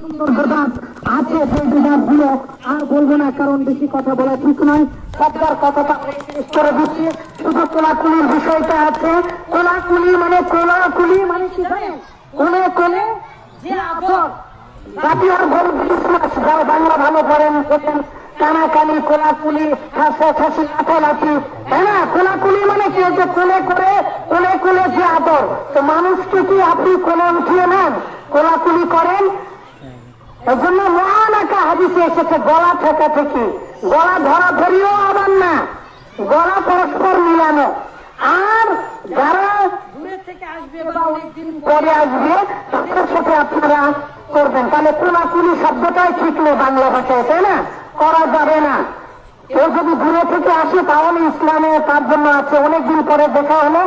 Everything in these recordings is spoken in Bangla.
সুন্দর বেদাত আছে সেই বেদাতগুলো আর বলব না, কারণ বেশি কথা বলা ঠিক নয়। সবটার কথাটা করে দিচ্ছি। শুধু কোলাকুলির বিষয়টা আছে। কোলাকুলি মানে কোলাকুলি মানে কি কোলে কোলে যে আদর। জাতীয় গরু ক্রিসমাস যাও বাংলা ভালো করেন বোঝেন কানাকানি, কোলাকুলি, হাসা খাসি লাফালাফি তাই কোলাকুলি মানে কি? যে কোলে করে, কোলে কোলে যে আদর। তো মানুষকে কি আপনি কোলে উঠিয়ে নেন? কোলাকুলি করেন এই জন্য মহান একটা হাদিসে এসেছে গলা ঠেকা থেকে গলা ধরা ধরিও আবার না গলা পরস্পর মিলানো। আর যারা পরে আসবে তাদের সাথে আপনারা করবেন। তাহলে কোলাকুলি শব্দটাই শিখলো বাংলা ভাষায় তাই না? করা যাবে না। কেউ যদি দূরে থেকে আসে তাহলে ইসলামে তার জন্য আছে। অনেকদিন পরে দেখা হলো।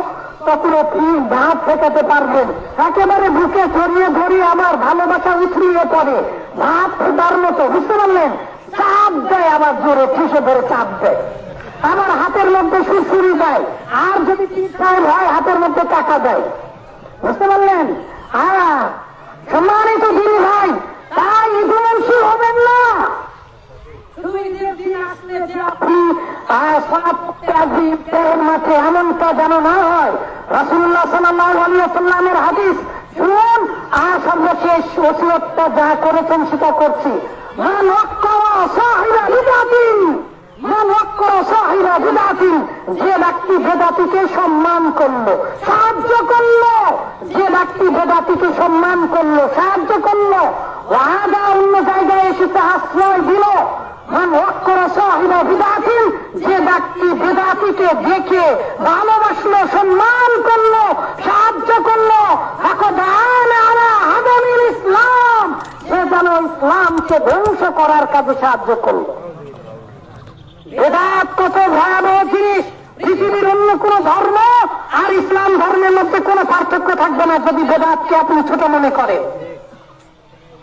তখন আপনি দাঁত ফেটাতে পারবেন একেবারে বুকে ছড়িয়ে ধরি আমার ভালোবাসা উছড়িয়ে পড়ে। ভাত ফেটার মতো বুঝতে পারলেন? চাপ দেয় আবার জোরে ঠেসে ধরে চাপ দেয়। আমার হাতের মধ্যে সুরসুরি দেয়। আর যদি চিৎকার হয় হাতের মধ্যে টাকা দেয়। বুঝতে পারলেন? হ্যাঁ সম্মানিত দিন ভাই তাই ইতিমধ্যে হবেন না। আপনি তেরোর মাঠে এমনটা যেন না হয়। রসুল্লাহ সাল্লামের হাদিস শুনুন। আর যা করেছেন সেটা করছি। যে ব্যক্তি বেদাতিকে সম্মান করল সাহায্য করল যে ব্যক্তি বেদাতিকে সম্মান করল সাহায্য করল অন্য জায়গায় এসেছে আশ্রয় দিল। মান ওয়াক্কারা সাহিরা বিদাতিন, যে ব্যক্তি বেদাতিকে দেখে ভালোবাসলো, সম্মান করল, সাহায্য করল ইসলাম। সে যেন ইসলামকে ধ্বংস করার কাজে সাহায্য করল। বেদাত কত ভয়াবহ জিনিস। পৃথিবীর অন্য কোন ধর্ম আর ইসলাম ধর্মের মধ্যে কোনো পার্থক্য থাকবে না যদি বেদাতকে আপনি ছোট মনে করেন।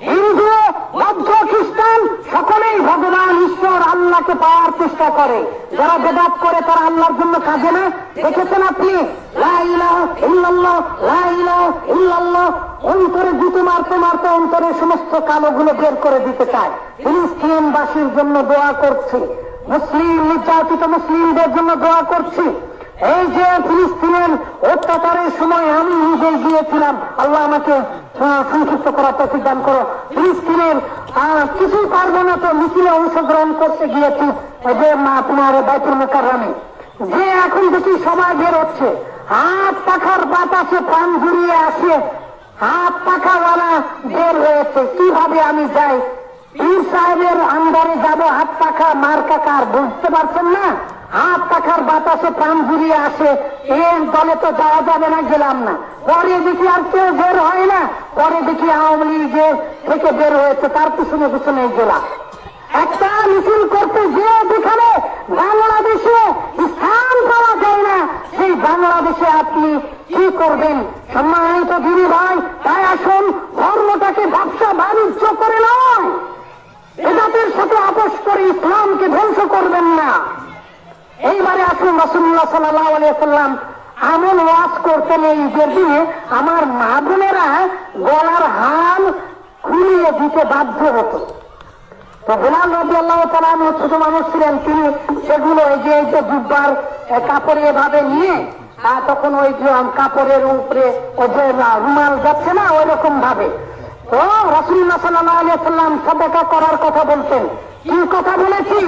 হিন্দু বৌদ্ধ খ্রিস্টান সকলেই ভগবান ঈশ্বর আল্লাহকে পাওয়ার চেষ্টা করে। যারা বেদাত করে তারা আল্লাহর জন্য কাজে না। দেখেছেন আপনি। অন্তরে জুতো মারতে মারতে অন্তরের সমস্ত বের করে দিতে চায়। ফিলিস্তিনবাসীর জন্য দোয়া করছি। মুসলিম নির্যাতিত মুসলিমদের জন্য দোয়া করছি। এই যে ফিলিস্তিনের অত্যাচারের সময় আমি নিজে গিয়েছিলাম, আল্লাহ আমাকে সংক্ষিপ্ত করার তফিক দান করো। ফিলিস্তিনের কিছুই পারব না তো, মিছিলে অংশগ্রহণ করতে গিয়েছি যে মা আপনার বাইতুল মোকাররামে। যে এখন দেখি সবাই বের হচ্ছে, হাত পাখার বাতাসে প্রাণ ঘুরিয়ে আসে, হাত পাখাওয়ালা বের হয়েছে। কীভাবে আমি যাই? পীর সাহেবের আন্দারে যাব, হাত পাখা মার কাকার, বুঝতে পারছেন না? হাত পাখার বাতাসে প্রাণ ঘুরিয়ে আসে। এর দলে তো যাওয়া যাবে না, গেলাম না। পরে দেখি আর কেউ বের হয় না। পরে দেখি আওয়ামী লীগের থেকে বের হয়েছে, তার পিছনে পিছনে গেলাম একটা মিছিল করতে যে যেখানে বাংলাদেশে স্থান পাওয়া যায় না সেই বাংলাদেশে আপনি কি করবেন সম্মানিত দিদি ভাই তাই আসুন ধর্মটাকে ব্যবসা বাণিজ্য করে নয় এজাতের সাথে আপোষ করে ইসলামকে ধ্বংস করবেন না এইবারে আসুন রসুল্লাহ সাল্লাহ সাল্লাম এমন ওয়াজ করতেন এই ঈদের দিনে আমার মা বোনেরা গলার হাল খুলিয়ে দিতে বাধ্য হতো তো বিলাল রবি আল্লাহ তালাম ছোট মানুষ ছিলেন তিনি সেগুলো এই যে এই যে জুব্বার আহ, কাপড় এভাবে নিয়ে আহ, তখন ওই কাপড়ের উপরে রুমাল যাচ্ছে না ওই রকম ভাবে। তো রসুল্লাহ সাল্লাহ সাল্লাম সদকা করার কথা বলতেন কি কথা বলেছি?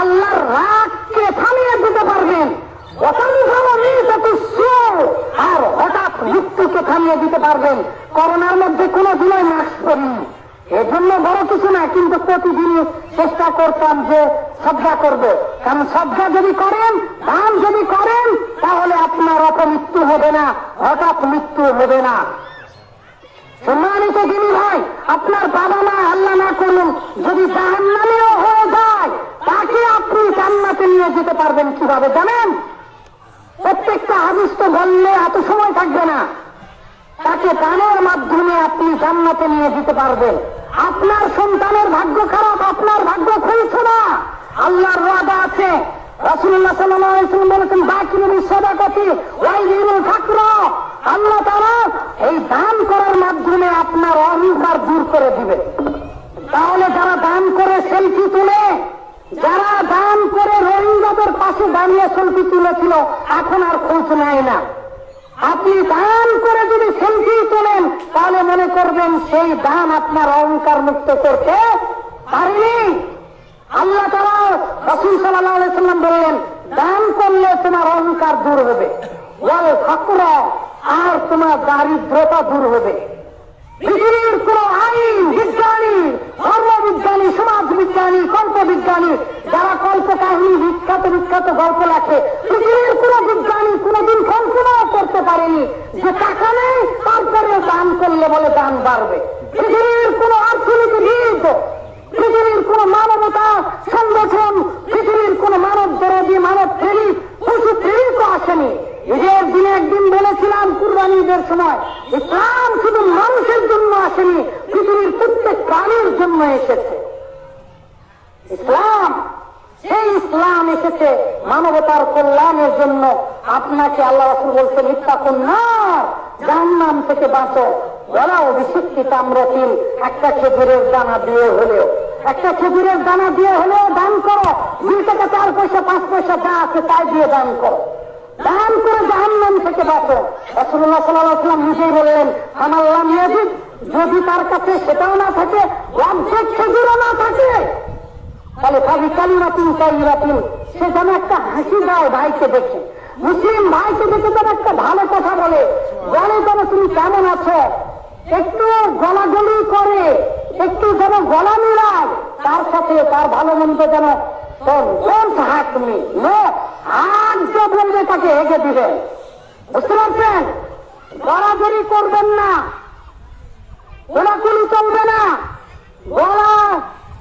আল্লাহর রাগকে থামিয়ে দিতে পারবেন। আর হঠাৎ মৃত্যুকে থামিয়ে দিতে পারবেন। করোনার মধ্যে কোনো দিনই মাস্ক করিনি। এর জন্য বড় কিছু না কিন্তু প্রতিদিনই চেষ্টা করতাম যে শ্রদ্ধা করব। কারণ শ্রদ্ধা যদি করেন, দান যদি করেন, তাহলে আপনার অত মৃত্যু হবে না, হঠাৎ মৃত্যু হবে না। সম্মানিত দিনী ভাই, আপনার বাবা মা আল্লাহ না করুন, যদি জাহান্নামেও হয়ে যায়, তাকে আপনি জান্নাতে নিয়ে যেতে পারবেন কীভাবে জানেন? প্রত্যেকটা তো বললে এত সময় থাকবে না। তাকে দানের মাধ্যমে আপনি জান্নাতে নিয়ে যেতে পারবেন। আপনার সন্তানের ভাগ্য খারাপ, আপনার ভাগ্য খুলছে না। আল্লাহর ওয়াদা আছে। রসুল্লাহ সাল্লাম বলেছেন বাকি নবী সদাকতি ওয়াই ঠাকুর আল্লাহ তারা এই দান করার মাধ্যমে আপনার অহংকার দূর করে দিবে। তাহলে যারা দান করে সেলফি তুলে, যারা দান করে রোহিঙ্গাদের পাশে দাঁড়িয়ে সেলফি তুলেছিল, এখন আর খোঁজ নেয় না। আপনি দান করে যদি সেলফি তোলেন, তাহলে মনে করবেন সেই দান আপনার অহংকার মুক্ত করতে পারেনি। আল্লাহ তারা রসুল সাল্লাম বললেন, দান করলে তোমার অহংকার দূর হবে। ওয়াল ফাকুর, আর তোমার দারিদ্রতা দূর হবে। পৃথিবীর কোন আইন বিজ্ঞানী, ধর্মবিজ্ঞানী সমাজ বিজ্ঞানী কল্প বিজ্ঞানী যারা কল্প কাহিনী বিখ্যাত বিখ্যাত গল্প লেখে, পৃথিবীর কোন বিজ্ঞানী কোনদিন কল্পনাও করতে পারেনি যে টাকা নেই তারপরে দান করলে বলে দান বাড়বে। পৃথিবীর কোন অর্থনীতিবিদ পৃথিবীর কোন মানবতা সংগঠন, পৃথিবীর কোন মানব দরদি মানব প্রেমী, পশু প্রেমিক আসেনি। ঈদের দিনে একদিন বলেছিলাম কুরবানি ঈদের সময়, ইসলাম শুধু মানুষের জন্য আসেনি, পৃথিবীর প্রত্যেক প্রাণীর জন্য এসেছে। ইসলাম সেই ইসলাম এসেছে মানবতার কল্যাণের জন্য। আপনাকে আল্লাহ রাসুল বলছে, মিথ্যা কন্যার জাহান্নাম থেকে বাঁচো। বলাও বিশুদ্ধি তাম্রতিল একটা খেজুরের দানা দিয়ে হলেও, একটা খেজুরের দানা দিয়ে হলেও দান করো। দুই টাকা, চার পয়সা, পাঁচ পয়সা যা আছে তাই দিয়ে দান করো। দান করে জাহান্নাম থেকে বাঁচো। রসুল্লাহ সাল্লাম নিজেই বললেন আমাল্লাহ মিয়াজিদ যদি তার কাছে সেটাও না থাকে অর্ধেক খেজুরও না থাকে। তাহলে ভাবি কালিমাতিন কালিমাতিন সে যেন একটা হাসি দেয় ভাইকে দেখে। মুসলিম ভাইকে দেখে যেন একটা ভালো কথা বলে। বলে যেন তুমি কেমন আছো? একটু গলাগলি করে, একটু যেন গলা মিলায়। তার সাথে তার ভালো মন্দ যেন তোর হাত তুমি হাত যে বলবে তাকে হেগে দিবে। বুঝতে পারছেন? গড়াগড়ি করবেন না। গোলাগুলি চলবে না। গলা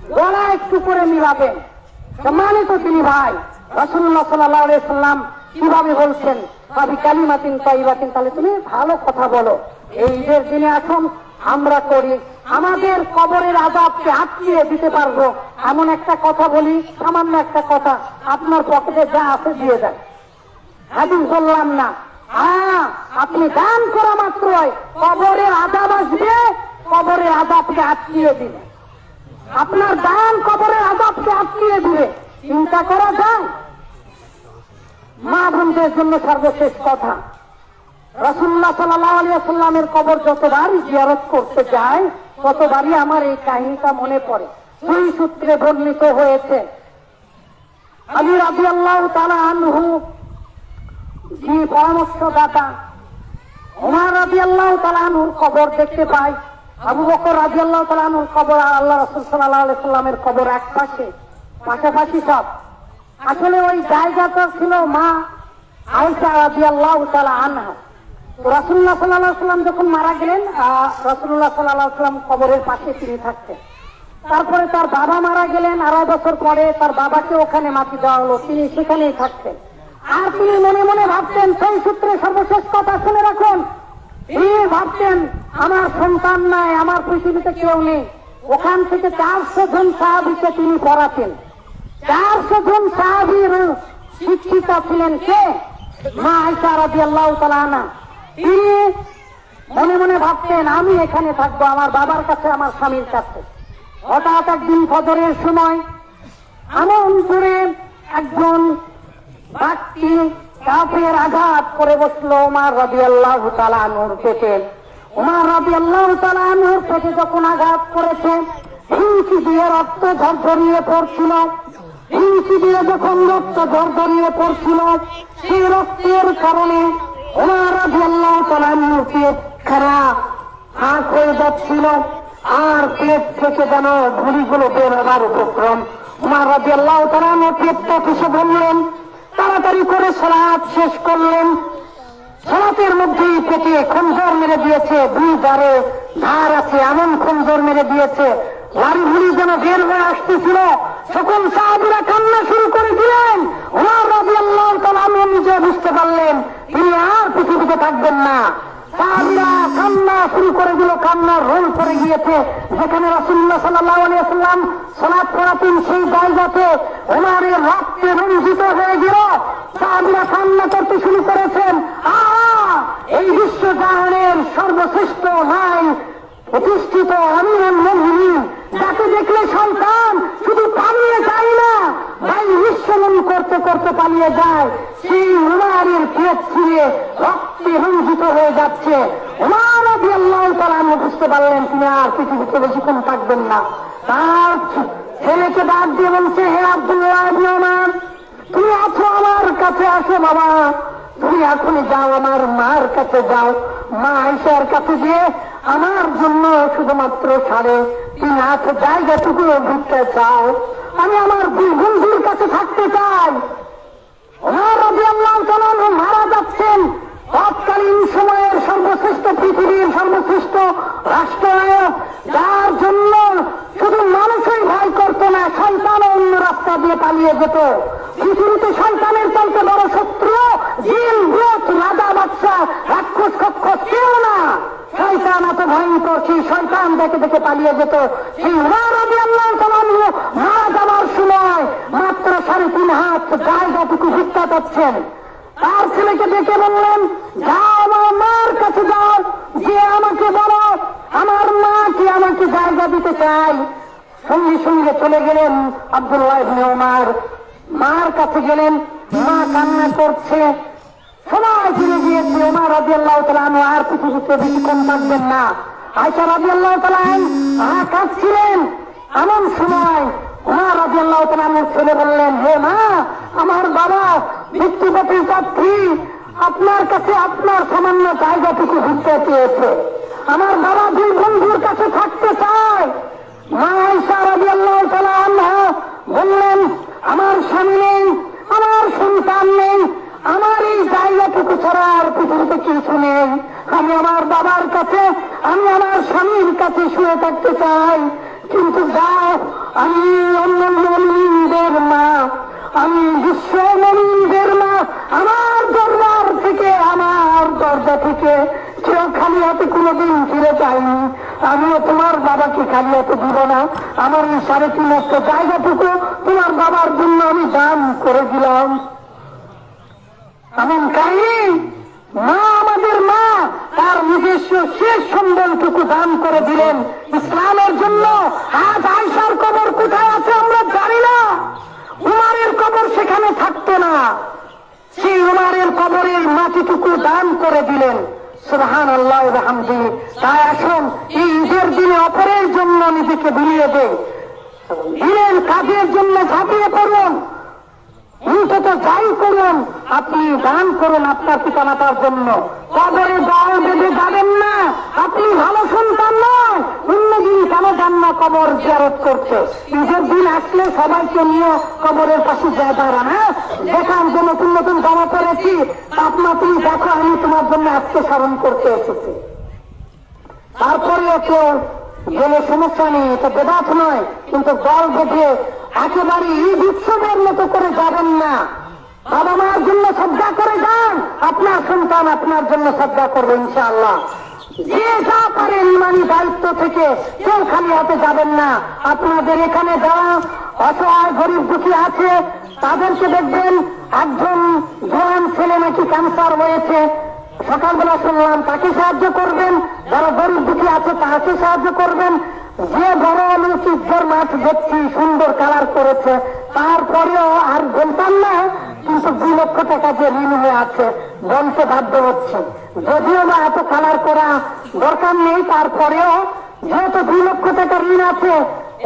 গলা একটু করে মিলাবেন সম্মানিত তিনি ভাই রসুল্লাহ সাল্লাহ সাল্লাম কীভাবে বলছেন ভাবি কালিমাতিন তাইবাতিন তাহলে তুমি ভালো কথা বলো। এই ঈদের দিনে এখন আমরা করি। আমাদের কবরের আজাবকে আটকিয়ে দিতে পারব। এমন একটা কথা বলি, সামান্য একটা কথা, আপনার পকেটে যা আছে দিয়ে দেন। হাদিস বললাম না। হ্যাঁ আপনি দান করা মাত্রই কবরের আজাব আসবে, কবরের আজাবকে আটকিয়ে দিবে আপনার দান কবরের আজাবকে আটকিয়ে দিবে চিন্তা করা যায়? মা বোনদের জন্য সর্বশেষ কথা। রসুল্লাহ সাল্লামের কবর যতবারই জিয়ারত করতে যায় ততবারই আমার এই কাহিনীটা মনে পড়ে। দুই সূত্রে বর্ণিত হয়েছে। আলী রাজি আল্লাহ তালা আনহু যে পরামর্শদাতা, ওমার রাজি আল্লাহ তালানুর কবর দেখতে পাই আবু বকর রাজি আল্লাহ তালানুর কবর আল্লাহ রসুল সাল্লাহ সাল্লামের কবর এক পাশে, পাশাপাশি সব। আসলে ওই জায়গাটা ছিল মা আয়সা রাজি আল্লাহ তালা আনহা রসুল্লাহ সাল্লাহ সাল্লাম যখন মারা গেলেন রসুল্লাহ সাল্লাহ সাল্লাম কবরের পাশে তিনি থাকতেন। তারপরে তার বাবা মারা গেলেন আড়াই বছর পরে তার বাবাকে ওখানে মাটি দেওয়া হলো, তিনি সেখানেই থাকতেন। আর তিনি মনে মনে ভাবতেন, সেই সূত্রে সর্বশেষ কথা শুনে রাখুন তিনি ভাবতেন আমার সন্তান নাই, আমার পৃথিবীতে কেউ নেই। ওখান থেকে চারশো জন সাহাবিকে তিনি পড়াতেন। চারশো জন সাহাবির শিক্ষিতা ছিলেন কে? মা আয়সা রাজি আল্লাহ তালানা তিনি মনে মনে ভাবতেন, আমি এখানে থাকব, আমার বাবার কাছে, আমার স্বামীর কাছে। হঠাৎ একদিন ফজরের সময় করে একজন ব্যক্তি কাফের আঘাত করে বসল উমার রবি আল্লাহ তালানুর পেটে। উমার রবি আল্লাহ তালানুর পেটে যখন আঘাত করেছে হিংসি দিয়ে রক্ত ঝরঝরিয়ে পড়ছিল। হিংসি দিয়ে যখন রক্ত ঝরঝরিয়ে পড়ছিল, সেই রক্তের কারণে উমার রবি আল্লাহ তালানুর পেট খারাপ হাঁক হয়ে যাচ্ছিল। আর পেট থেকে যেন ধুলিগুলো বের হবার উপক্রম। উমার রবি আল্লাহ তালানুর পেটটা কিছু বললেন তাড়াতাড়ি করে সলাপ শেষ করলেন। সলাপের মধ্যেই পেটে খঞ্জর মেরে দিয়েছে, দুই দ্বারে ধার আছে, এমন খঞ্জর মেরে দিয়েছে। লারিগুলি যেন বের হয়ে আসতেছিল। সকল সাহাবিরা কান্না শুরু করে দিলেন। ওনার রাজি আল্লাহ নিজে বুঝতে পারলেন, তিনি আর পৃথিবীতে থাকবেন না। শুরু করে দিল কান্নার রোল করে গিয়েছে। যেখানে রাসুল্লাহ সাল্লাহ আলিয়াল্লাম সলাপ করাতেন সেই জায়গাতে ওনার এই রক্তে রঞ্জিত হয়ে গেল সাহাবিরা কান্না করতে শুরু করেছেন। এই বিশ্ব জাহানের সর্বশ্রেষ্ঠ নাই প্রতিষ্ঠিত আমিরুল মুমিনিন না। ছেলেকে ডাক দিয়ে বলছে, হে আব্দুল্লাহ তুমি আছো আমার কাছে, আসো বাবা। তুমি এখনই যাও, আমার মার কাছে যাও মা আইসার কাছে গিয়ে আমার জন্য শুধুমাত্র সাড়ে তিন হাত জায়গাটুকু ঘুরতে চাও আমি আমার দুই বন্ধুর কাছে থাকতে চাই ওমর রাদিয়াল্লাহু তাআলা আনহু মারা যাচ্ছেন তৎকালীন সময়ের সর্বশ্রেষ্ঠ পৃথিবীর সর্বশ্রেষ্ঠ রাষ্ট্রনায়ক যার জন্য শুধু মানুষই ভয় করত না সন্তানও অন্য রাস্তা দিয়ে পালিয়ে যেত পৃথিবীতে সন্তানের চাইতে বড় শত্রু জিন ভূত রাজা বাচ্চা রাক্ষস কক্ষস কেউ না শয়তান এত ভয়ঙ্কর সেই শয়তান উমর মারা যাওয়ার সময় মাত্র সাড়ে তিন হাত জায়গাটুকু ভিক্ষা পাচ্ছেন তার ছেলেকে ডেকে বললেন মার কাছে যাও, যে আমাকে বলো, আমার মা কি আমাকে জায়গা দিতে চাই সঙ্গে সঙ্গে চলে গেলেন আব্দুল্লাহ ইবনে মার কাছে গেলেন, মা কান্না করছে। সবাই ফিরে গিয়েছে ওমর রাজি আল্লাহ তালান আর পৃথিবীতে বেশিক্ষণ থাকবেন না। আয়সা রাজি আল্লাহ তালান কাঁদছিলেন এমন সময় ওমর রাজি আল্লাহ তালানের ছেলে বললেন, হে মা, আমার বাবা মৃত্যুপতির যাত্রী, আপনার কাছে আপনার সামান্য জায়গাটুকু ঘুরতে চেয়েছে। আমার বাবা দুই বন্ধুর কাছে থাকতে চায়। মা আয়সা রাজি আল্লাহ তালান বললেন, আমার স্বামী নেই, আমার সন্তান নেই, আমার এই জায়গাটুকু ছাড়া আর পৃথিবীতে কিছু নেই। আমি আমার বাবার কাছে আমি আমার স্বামীর কাছে শুয়ে থাকতে চাই। কিন্তু যাও, আমি অন্য মমিনদের মা। আমি বিশ্ব মমিনদের মা। আমার দরবার থেকে, আমার দরজা থেকে কেউ খালি হাতে কোনোদিন ফিরে যায়নি। আমিও তোমার বাবাকে খালি হাতে দিব না। আমার এই সাড়ে তিন একটা জায়গাটুকু তোমার বাবার জন্য আমি দান করে দিলাম। এমন কাহিনী মা তার নিজস্ব শেষ সম্বলটুকু দান করে দিলেন। ইসলামের জন্য আজ আয়সার কবর কোথায় আছে আমরা জানি না। উমারের কবর সেখানে থাকতো না। সেই উমারের কবরের মাটিটুকু দান করে দিলেন। সুবহান আল্লাহ রহামদি তাই আসুন, এই ঈদের দিনে অপরের জন্য নিজেকে বিলিয়ে দেয় কাজের জন্য ঝাঁপিয়ে পড়ুন। অন্তত যাই করুন, আপনি দান করুন আপনার পিতা মাতার জন্য কবরে দল বেঁধে যাবেন না, আপনি ভালো সন্তান নয়। অন্যদিন কেন যান না কবর জিয়ারত করতে ঈদের দিন আসলে সবাইকে নিয়ে কবরের পাশে যায় দাঁড়ান হ্যাঁ? দেখান যে নতুন নতুন জামা পড়েছি আপনার তুমি দেখো, আমি তোমার জন্য আজকে করতে এসেছি। তারপরে কেউ গেলে সমস্যা নেই, এটা বেদাত নয়, কিন্তু দল বেঁধে একেবারে ঈদ উৎসবের মতো করে যাবেন না। বাবা মার জন্য শ্রদ্ধা করে যান। আপনার সন্তান আপনার জন্য শ্রদ্ধা করবে, ইনশাআল্লাহ। যে যা পারে ইমানি দায়িত্ব থেকে কেউ খালি হাতে যাবেন না। আপনাদের এখানে যারা অসহায়, গরিব, দুঃখী আছে, তাদেরকে দেখবেন একজন জোয়ান ছেলে নাকি ক্যান্সার হয়েছে। সকালবেলা শুনলাম, তাকে সাহায্য করবেন। যারা গরিব, দুঃখী আছে তাকে সাহায্য করবেন। যে বড় ইজ্জর মাছ দেখছি সুন্দর কালার করেছে, তারপরেও আর বলতাম না, কিন্তু দুই লক্ষ টাকা যে ঋণ হয়ে আছে বলতে বাধ্য হচ্ছে। যদিও বা এত কালার করা দরকার নেই, তারপরেও যেহেতু দুই লক্ষ টাকা ঋণ আছে,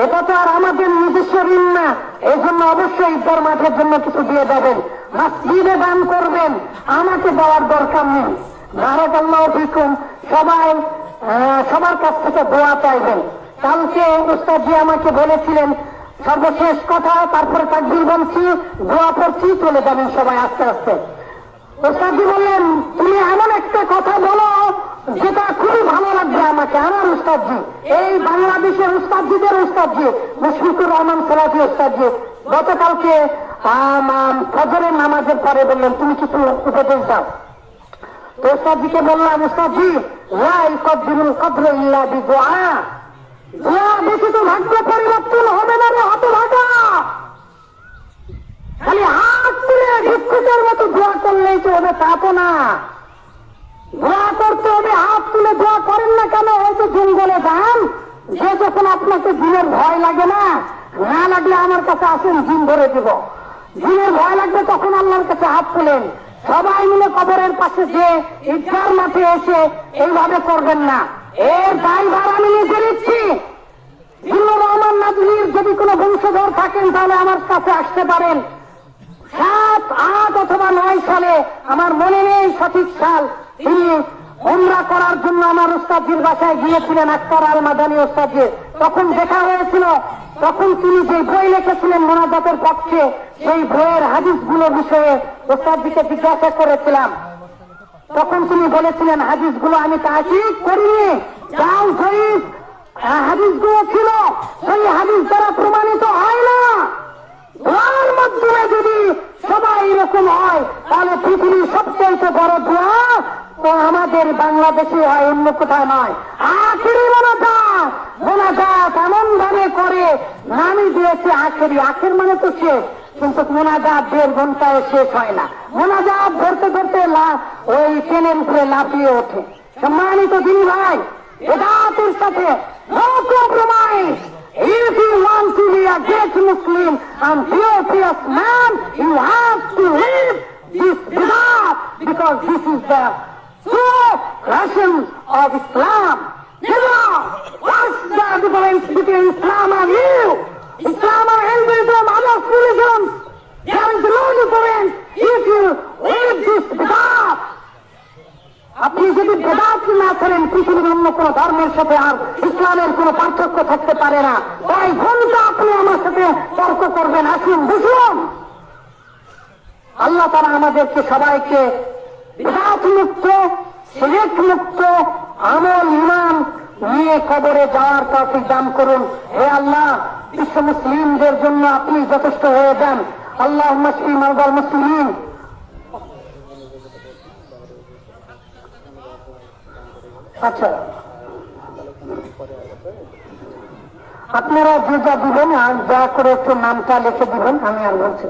এটা তো আর আমাদের নিজস্ব ঋণ না। এই জন্য অবশ্যই ইজ্জর মাঠের জন্য কিছু দিয়ে দেবেন মসজিদে দান করবেন, আমাকে দেওয়ার দরকার নেই। ভারত আল্লাহ সবাই সবার কাছ থেকে দোয়া চাইবেন। কালকে উস্তাদজি আমাকে বলেছিলেন, সর্বশেষ কথা, তারপরে তাকবির বলছি দোয়া করছি, চলে যাবেন সবাই আস্তে আস্তে। উস্তাদজি বললেন, তুমি এমন একটা কথা বলো, যেটা খুবই ভালো লাগবে আমাকে, আমার উস্তাদজি এই বাংলাদেশের উস্তাদজিদের উস্তাদজি মুশফিকুর রহমান সোলাজি উস্তাদজি গতকালকে ফজরের নামাজের পরে বললেন, তুমি কিছু উপদেশ দাও। তো উস্তাদজিকে বললাম উস্তাদজি লাই কদ্দিনুল কদ্র ইল্লা বিদুআ। দোয়া বেশি ভয় লাগে না না লাগলে আমার কাছে আসেন দিন ধরে দিব দিনের ভয় লাগবে তখন আল্লাহর কাছে হাত তুলেন সবাই মিলে কবরের পাশে যে ইচ্ছার মাঠে এসে এইভাবে করবেন না। এর করেছি। রহমান যদি কোনো বংশধর থাকেন, তাহলে আমার কাছে আসতে পারেন। সাত, আট অথবা নয় সালে আমার মনে নেই সঠিক সাল। তিনি করার জন্য আমার ওস্তাদির বাসায় গিয়েছিলেন আক্তার আল মাদানি ওস্তাদকে তখন দেখা হয়েছিল, তখন তিনি যে বই লিখেছিলেন মোনাজাতের পক্ষে, সেই বইয়ের হাদিসগুলোর বিষয়ে ওস্তাদজিকে জিজ্ঞাসা করেছিলাম। তখন তিনি বলেছিলেন আমি করিনি যাও ছিল। সেই হাদিস দ্বারা প্রমাণিত হয় না। দোয়ার মাধ্যমে যদি সবাই এরকম হয়, তাহলে পৃথিবীর সবচেয়ে বড় দোয়া তো আমাদের বাংলাদেশে হয়, অন্য কোথাও নয়। আখেরি মোনাজাত। মোনাজাত এমন ভাবে করে, নামই দিয়েছে আখেরি। আখের মানে তো শেষ, কিন্তু মোনাজাত দেড় ঘন্টায় শেষ হয় না। মোনাজাত লা- ওই ট্রেনের উপরে লাফিয়ে ওঠে সম্মানিত দিন ভাই বেদাতের সাথে no compromise. If you want to be a great Muslim and fearless man, you have to live this Bidat because this is the true Russian of Islam. Never! What's the difference between Islam and you? Islam and Hinduism, other religions. আপনি যদি বেদাত না করেন, পৃথিবীর অন্য কোন ধর্মের সাথে আর ইসলামের কোন পার্থক্য থাকতে পারে না। তাই ঘণ্টা আপনি আমার সাথে তর্ক করবেন। আসুন বুঝলাম আল্লাহ তারা আমাদেরকে সবাইকে বেদাত মুক্ত সিলেট মুক্ত আমল ইমান নিয়ে কবরে যাওয়ার তৌফিক দান করুন। হে আল্লাহ, বিশ্ব মুসলিমদের জন্য আপনি যথেষ্ট হয়ে যান। আল্লাহ মুসলিম আলগাল মুসলিম। আচ্ছা। আপনারা যে যা দিবেন আর যা করে একটু নামটা লিখে দিবেন, আমি আর বলছি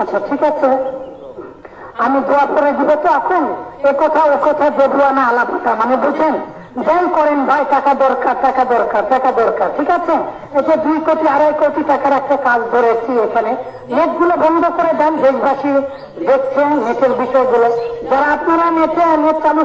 আচ্ছা ঠিক আছে। আমি দোয়া করে দিব তো এখন এ কথা, ও কথা দোয়া না আলাপটা মানে বুঝেন। যাই করেন, ভাই, টাকা দরকার টাকা দরকার টাকা দরকার, ঠিক আছে? যে দুই কোটি, আড়াই কোটি টাকার একটা কাজ ধরেছি এখানে। নেটগুলো বন্ধ করে দেন দেশবাসী, দেখছেন নেটের বিষয়গুলো। যারা আপনারা নেটে নেট চালু